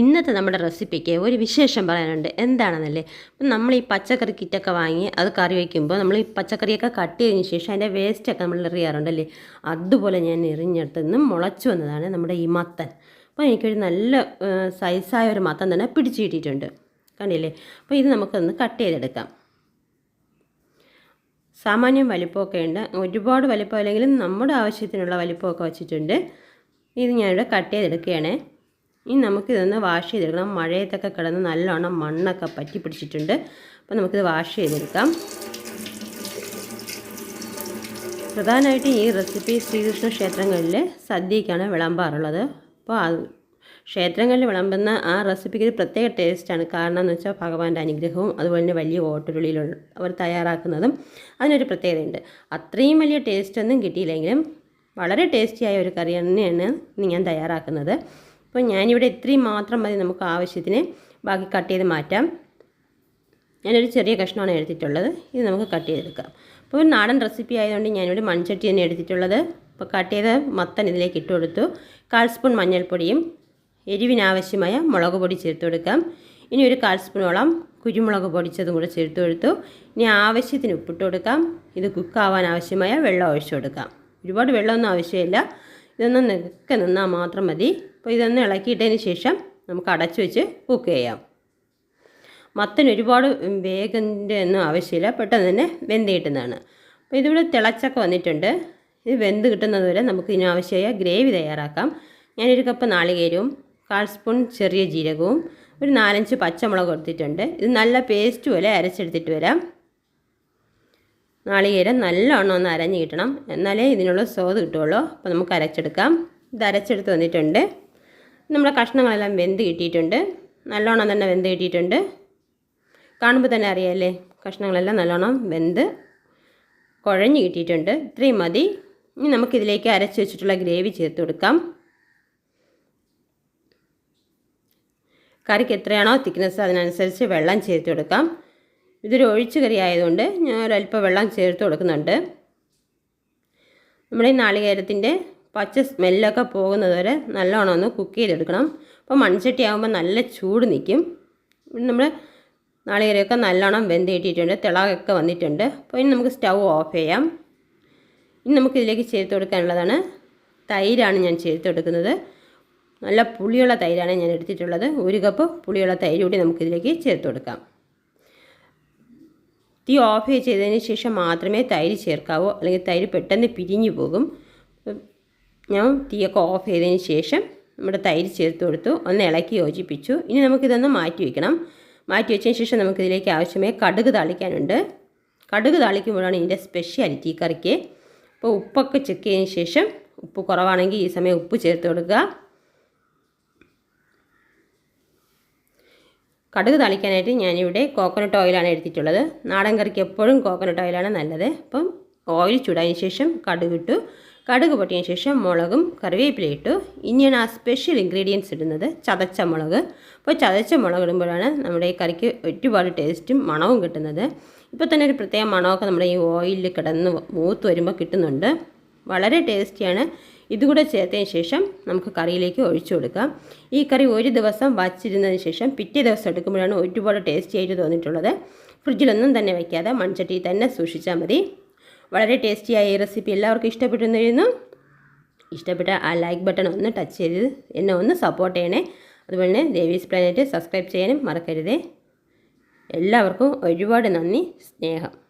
ഇന്നത്തെ നമ്മുടെ റെസിപ്പിക്ക് ഒരു വിശേഷം പറയാനുണ്ട്. എന്താണെന്നല്ലേ? അപ്പം നമ്മൾ ഈ പച്ചക്കറി കിറ്റൊക്കെ വാങ്ങി അത് കറി വയ്ക്കുമ്പോൾ നമ്മൾ ഈ പച്ചക്കറിയൊക്കെ കട്ട് ചെയ്തതിന് ശേഷം അതിന്റെ വേസ്റ്റൊക്കെ നമ്മൾ എറിയാറുണ്ടല്ലേ? അതുപോലെ ഞാൻ എറിഞ്ഞെടുത്ത് നിന്ന് മുളച്ചു വന്നതാണ് നമ്മുടെ ഈ മത്തൻ. അപ്പോൾ എനിക്കൊരു നല്ല സൈസായ ഒരു മത്തൻ തന്നെ പിടിച്ചു കിട്ടിയിട്ടുണ്ട്. കണ്ടില്ലേ? അപ്പോൾ ഇത് നമുക്കൊന്ന് കട്ട് ചെയ്തെടുക്കാം. സാമാന്യം വലിപ്പമൊക്കെ ഉണ്ട്. ഒരുപാട് വലിപ്പം അല്ലെങ്കിലും നമ്മുടെ ആവശ്യത്തിനുള്ള വലിപ്പമൊക്കെ വെച്ചിട്ടുണ്ട്. ഇത് ഞാനിവിടെ കട്ട് ചെയ്തെടുക്കുകയാണ്. ഇനി നമുക്കിതൊന്ന് വാഷ് ചെയ്തെടുക്കണം. മഴയത്തൊക്കെ കിടന്ന് നല്ലോണം മണ്ണൊക്കെ പറ്റി പിടിച്ചിട്ടുണ്ട്. അപ്പോൾ നമുക്കിത് വാഷ് ചെയ്തെടുക്കാം. പ്രധാനമായിട്ട് ഈ റെസിപ്പി ശ്രീകൃഷ്ണ ക്ഷേത്രങ്ങളിൽ സദ്യക്കാണ് വിളമ്പാറുള്ളത്. അപ്പോൾ ക്ഷേത്രങ്ങളിൽ വിളമ്പുന്ന ആ റെസിപ്പിക്ക് ഒരു പ്രത്യേക ടേസ്റ്റാണ്. കാരണം എന്ന് വെച്ചാൽ ഭഗവാന്റെ അനുഗ്രഹവും അതുപോലെ തന്നെ വലിയ ഓട്ടുരുളിയിൽ അവർ തയ്യാറാക്കുന്നതും അതിനൊരു പ്രത്യേകതയുണ്ട്. അത്രയും വലിയ ടേസ്റ്റ് ഒന്നും കിട്ടിയില്ലെങ്കിലും വളരെ ടേസ്റ്റിയായ ഒരു കറി തന്നെയാണ് ഞാൻ തയ്യാറാക്കുന്നത്. അപ്പോൾ ഞാനിവിടെ ഇത്രയും മാത്രം മതി നമുക്ക് ആവശ്യത്തിന്. ബാക്കി കട്ട് ചെയ്ത് മാറ്റാം. ഞാനൊരു ചെറിയ കഷ്ണമാണ് എടുത്തിട്ടുള്ളത്. ഇത് നമുക്ക് കട്ട് ചെയ്തെടുക്കാം. അപ്പോൾ ഒരു നാടൻ റെസിപ്പി ആയതുകൊണ്ട് ഞാനിവിടെ മൺചട്ടി തന്നെ എടുത്തിട്ടുള്ളത്. അപ്പോൾ കട്ട് ചെയ്ത മത്തൻ ഇതിലേക്ക് ഇട്ട് കൊടുത്തു. കാൽ സ്പൂൺ മഞ്ഞൾപ്പൊടിയും എരിവിനാവശ്യമായ മുളക് പൊടി ചേർത്ത് കൊടുക്കാം ഇനി ഒരു കാൽ സ്പൂണോളം കുരുമുളക് പൊടിച്ചതും കൂടെ ചേർത്ത് കൊടുത്തു ഇനി ആവശ്യത്തിന് ഉപ്പിട്ട് കൊടുക്കാം. ഇത് കുക്കാവാൻ ആവശ്യമായ വെള്ളം ഒഴിച്ചു കൊടുക്കാം. ഒരുപാട് വെള്ളമൊന്നും ആവശ്യമില്ല. ഇതൊന്ന് നിൽക്കെ നിന്നാൽ മാത്രം മതി. അപ്പോൾ ഇതൊന്ന് ഇളക്കിയിട്ടതിന് ശേഷം നമുക്ക് അടച്ചു വെച്ച് കുക്ക് ചെയ്യാം. മത്തന് ഒരുപാട് വേഗന്റെ ഒന്നും ആവശ്യമില്ല. പെട്ടെന്ന് തന്നെ വെന്ത് കിട്ടുന്നതാണ്. അപ്പോൾ ഇതിവിടെ തിളച്ചൊക്കെ വന്നിട്ടുണ്ട്. ഇത് വെന്ത് കിട്ടുന്നത് വരെ നമുക്ക് ഇതിനാവശ്യമായ ഗ്രേവി തയ്യാറാക്കാം. ഞാനൊരു കപ്പ് നാളികേരവും കാൽ സ്പൂൺ ചെറിയ ജീരകവും ഒരു നാലഞ്ച് പച്ചമുളക് എടുത്തിട്ടുണ്ട്. ഇത് നല്ല പേസ്റ്റ് പോലെ അരച്ചെടുത്തിട്ട് വരാം. നാളികേരം നല്ലോണം ഒന്ന് അരഞ്ഞ് കിട്ടണം. എന്നാലേ ഇതിനുള്ള സ്വാദ് കിട്ടുള്ളൂ അപ്പോൾ നമുക്ക് അരച്ചെടുക്കാം. ഇത് അരച്ചെടുത്ത് വന്നിട്ടുണ്ട്. നമ്മുടെ കഷ്ണങ്ങളെല്ലാം വെന്ത് കിട്ടിയിട്ടുണ്ട്. നല്ലോണം തന്നെ വെന്ത് കിട്ടിയിട്ടുണ്ട്. കാണുമ്പോൾ തന്നെ അറിയാമല്ലേ കഷ്ണങ്ങളെല്ലാം നല്ലോണം വെന്ത് കുഴഞ്ഞ് കിട്ടിയിട്ടുണ്ട്. ഇത്രയും മതി. ഇനി നമുക്കിതിലേക്ക് അരച്ച് വെച്ചിട്ടുള്ള ഗ്രേവി ചേർത്ത് കൊടുക്കാം കറിക്ക് എത്രയാണോ തിക്നെസ് അതിനനുസരിച്ച് വെള്ളം ചേർത്ത് കൊടുക്കാം. ഇതൊരു ഒഴിച്ചു കറി ആയതുകൊണ്ട് ഞാൻ ഒരല്പം വെള്ളം ചേർത്ത് കൊടുക്കുന്നുണ്ട്. നമ്മുടെ ഈ നാളികേരത്തിന്റെ പച്ച സ്മെല്ലൊക്കെ പോകുന്നത് വരെ നല്ലോണം ഒന്ന് കുക്ക് ചെയ്തെടുക്കണം. അപ്പോൾ മൺചട്ടി ആകുമ്പോൾ നല്ല ചൂട് നിൽക്കും. നമ്മൾ നാളികേരമൊക്കെ നല്ലോണം വെന്ത് കിട്ടിയിട്ടുണ്ട് തിളകൊക്കെ വന്നിട്ടുണ്ട്. അപ്പോൾ ഇനി നമുക്ക് സ്റ്റൗ ഓഫ് ചെയ്യാം. ഇനി നമുക്കിതിലേക്ക് ചേർത്ത് കൊടുക്കാനുള്ളതാണ് തൈരാണ് ഞാൻ ചേർത്ത് കൊടുക്കുന്നത്. നല്ല പുളിയുള്ള തൈരാണ് ഞാൻ എടുത്തിട്ടുള്ളത്. ഒരു കപ്പ് പുളിയുള്ള തൈര് കൂടി നമുക്കിതിലേക്ക് ചേർത്ത് കൊടുക്കാം. തീ ഓഫ് ചെയ്തതിന് ശേഷം മാത്രമേ തൈര് ചേർക്കാവൂ. അല്ലെങ്കിൽ തൈര് പെട്ടെന്ന് പിരിഞ്ഞു പോകും. ഞാൻ തീയൊക്കെ ഓഫ് ചെയ്തതിന് ശേഷം നമ്മുടെ തൈര് ചേർത്ത് കൊടുത്തു. ഒന്ന് ഇളക്കി യോജിപ്പിച്ചു. ഇനി നമുക്കിതൊന്ന് മാറ്റി വയ്ക്കണം മാറ്റി വെച്ചതിന് ശേഷം നമുക്കിതിലേക്ക് ആവശ്യമായ കടുക് താളിക്കാനുണ്ട്. കടുക് താളിക്കുമ്പോഴാണ് ഇതിന്റെ സ്പെഷ്യാലിറ്റി കറിക്ക്. അപ്പോൾ ഉപ്പൊക്കെ ചെക്ക് ചെയ്തതിന് ശേഷം ഉപ്പ് കുറവാണെങ്കിൽ ഈ സമയം ഉപ്പ് ചേർത്ത് കൊടുക്കുക. കടുക് തളിക്കാനായിട്ട് ഞാനിവിടെ കോക്കനട്ട് ഓയിലാണ് എടുത്തിട്ടുള്ളത്. നാടൻ കറിക്ക് എപ്പോഴും കോക്കനട്ട് ഓയിലാണ് നല്ലത്. അപ്പം ഓയിൽ ചൂടായതിന് ശേഷം കടുക് ഇട്ടു. കടുക് പൊട്ടിയതിന് ശേഷം മുളകും കറിവേപ്പില ഇട്ടു. ഇനിയാണ് ആ സ്പെഷ്യൽ ഇൻഗ്രീഡിയൻസ് ഇടുന്നത് ചതച്ച മുളക്. അപ്പോൾ ചതച്ച മുളക് ഇടുമ്പോഴാണ് നമ്മുടെ ഈ കറിക്ക് ഒരുപാട് ടേസ്റ്റും മണവും കിട്ടുന്നത്. ഇപ്പോൾ തന്നെ ഒരു പ്രത്യേക മണമൊക്കെ നമ്മുടെ ഈ ഓയിലിൽ കിടന്ന് മൂത്ത് വരുമ്പോൾ കിട്ടുന്നുണ്ട്. വളരെ ടേസ്റ്റിയാണ്. ഇതുകൂടെ ചേർത്തതിന് ശേഷം നമുക്ക് കറിയിലേക്ക് ഒഴിച്ചു കൊടുക്കാം. ഈ കറി ഒരു ദിവസം വച്ചിരുന്നതിന് ശേഷം പിറ്റേ ദിവസം എടുക്കുമ്പോഴാണ് ഒരുപാട് ടേസ്റ്റി ആയിട്ട് തോന്നിയിട്ടുള്ളത്. ഫ്രിഡ്ജിലൊന്നും തന്നെ വയ്ക്കാതെ മൺചട്ടിയിൽ തന്നെ സൂക്ഷിച്ചാൽ മതി. വളരെ ടേസ്റ്റിയായ ഈ റെസിപ്പി എല്ലാവർക്കും ഇഷ്ടപ്പെട്ടിരുന്നു ഇഷ്ടപ്പെട്ട ആ ലൈക്ക് ബട്ടൺ ഒന്ന് ടച്ച് ചെയ്ത് എന്നെ ഒന്ന് സപ്പോർട്ട് ചെയ്യണേ. അതുപോലെ തന്നെ ദേവീസ് പ്ലാനറ്റ് സബ്സ്ക്രൈബ് ചെയ്യാനും മറക്കരുതേ. എല്ലാവർക്കും ഒരുപാട് നന്ദി സ്നേഹം.